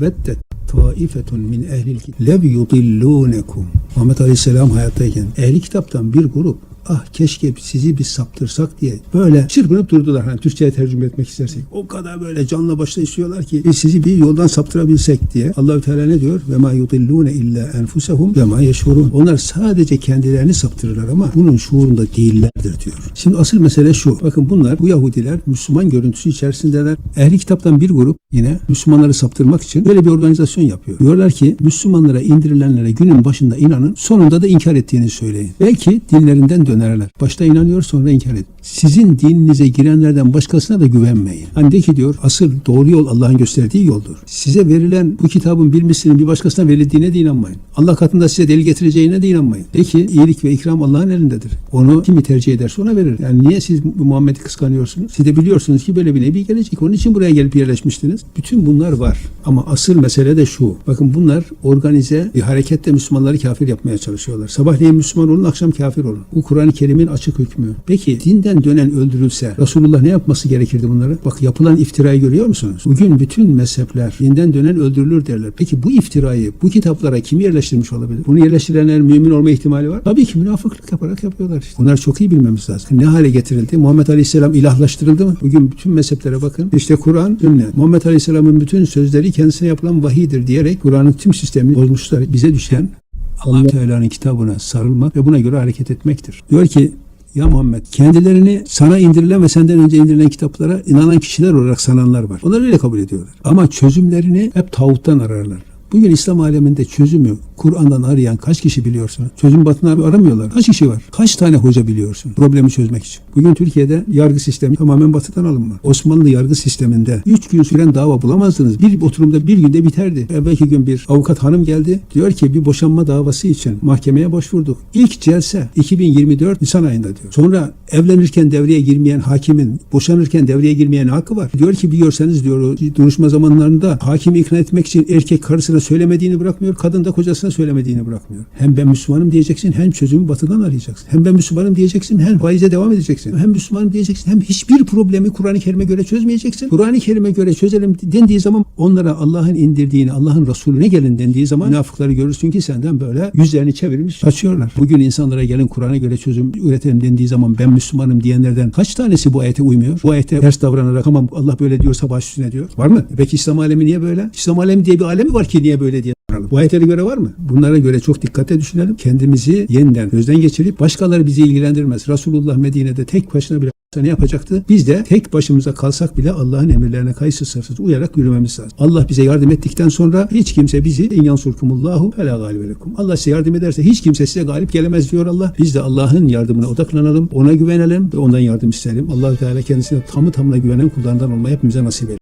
Veddet taifetun min ehlil kitap lev yudillunekum. Muhammed Aleyhisselam hayattayken ehli kitaptan bir grup ah keşke sizi bir saptırsak diye böyle çırpınıp durdular. Hani Türkçe'ye tercüme etmek istersek. O kadar böyle canla başla istiyorlar ki biz sizi bir yoldan saptırabilsek diye. Allahü Teala ne diyor? Ve ma yudillune illa enfusehum ve ma yeşurun. Onlar sadece kendilerini saptırırlar ama bunun şuurunda değillerdir diyor. Şimdi asıl mesele şu. Bakın bunlar bu Yahudiler Müslüman görüntüsü içerisindeler. Ehli kitaptan bir grup yine Müslümanları saptırmak için böyle bir organizasyon yapıyor. Diyorlar ki Müslümanlara indirilenlere günün başında inanın sonunda da inkar ettiğini söyleyin. Belki dinlerinden dönerler. Başta inanıyor sonra inkar edin. Sizin dininize girenlerden başkasına da güvenmeyin. Hani de ki diyor asıl doğru yol Allah'ın gösterdiği yoldur. Size verilen bu kitabın bir mislinin bir başkasına verildiğine de inanmayın. Allah katında size delil getireceğine de inanmayın. De ki iyilik ve ikram Allah'ın elindedir. Onu kimi tercih ederse ona verir. Yani niye siz Muhammed'i kıskanıyorsunuz? Siz de biliyorsunuz ki böyle bir nebi gelecek. Onun için buraya gelip yerleşmiştiniz. Bütün bunlar var. Ama asıl mesele de şu. Bakın bunlar organize bir hareketle Müslümanları kafir yapmaya çalışıyorlar. Sabahleyin Müslüman olun, akşam kafir olun. Bu Kur'an-ı Kerim'in açık hükmü. Peki dinden dönen öldürülse Resulullah ne yapması gerekirdi bunları? Bak yapılan iftirayı görüyor musunuz? Bugün bütün mezhepler dinden dönen öldürülür derler. Peki bu iftirayı bu kitaplara kim yerleştirmiş olabilir? Bunu yerleştirenler mümin olma ihtimali var. Tabii ki münafıklık yaparak yapıyorlar işte. Bunları çok iyi bilmemiz lazım. Ne hale getirildi? Muhammed Aleyhisselam ilahlaştırıldı mı? Bugün bütün mezheplere bakın. İşte Kur'an, sünnet. Muhammed Aleyhisselam'ın bütün sözleri kendisine yapılan vahidir diyerek Kur'an'ın tüm sistemini bozmuşlar. Bize düşen allah Teala'nın kitabına sarılmak ve buna göre hareket etmektir. Diyor ki ya Muhammed kendilerini sana indirilen ve senden önce indirilen kitaplara inanan kişiler olarak sananlar var. Onlar öyle kabul ediyorlar. Ama çözümlerini hep tağuttan ararlar. Bugün İslam aleminde çözümü Kur'an'dan arayan kaç kişi biliyorsunuz? Çözüm batını aramıyorlar. Kaç kişi var? Kaç tane hoca biliyorsun problemi çözmek için? Bugün Türkiye'de yargı sistemi tamamen batıdan alınma. Osmanlı yargı sisteminde 3 gün süren dava bulamazdınız. Bir oturumda bir günde biterdi. Evvelki gün bir avukat hanım geldi. Diyor ki bir boşanma davası için mahkemeye başvurduk. İlk celse 2024 Nisan ayında diyor. Sonra evlenirken devreye girmeyen hakimin boşanırken devreye girmeyen hakkı var. Diyor ki biliyorsanız diyor duruşma zamanlarında hakimi ikna etmek için erkek karısına söylemediğini bırakmıyor. Kadın da kocasına söylemediğini bırakmıyor. Hem ben Müslümanım diyeceksin hem çözümü batıdan arayacaksın. Hem ben Müslümanım diyeceksin hem faize devam edeceksin. Hem Müslümanım diyeceksin hem hiçbir problemi Kur'an-ı Kerim'e göre çözmeyeceksin. Kur'an-ı Kerim'e göre çözelim dendiği zaman onlara Allah'ın indirdiğini, Allah'ın Resulüne gelin dendiği zaman münafıkları görürsün ki senden böyle yüzlerini çevirmiş kaçıyorlar. Bugün insanlara gelin Kur'an'a göre çözüm üretelim dendiği zaman ben Müslümanım diyenlerden kaç tanesi bu ayete uymuyor? Bu ayete ters davranarak tamam Allah böyle diyorsa baş üstüne diyor. Var mı? Peki İslam alemi niye böyle? İslam alemi diye bir alemi var ki niye böyle diye. Bu ayetlere göre var mı? Bunlara göre çok dikkate düşünelim. Kendimizi yeniden gözden geçirip başkaları bizi ilgilendirmez. Resulullah Medine'de tek başına bile ne yapacaktı? Biz de tek başımıza kalsak bile Allah'ın emirlerine kayıtsız sarsız uyarak yürümemiz lazım. Allah bize yardım ettikten sonra hiç kimse bizi in yansurkumullahu fela galibe lekum. Allah size yardım ederse hiç kimse size galip gelemez diyor Allah. Biz de Allah'ın yardımına odaklanalım, ona güvenelim ve ondan yardım isteyelim. Allah Teala kendisine tamı tamına güvenen kullarından olmayı hepimize nasip eylesin.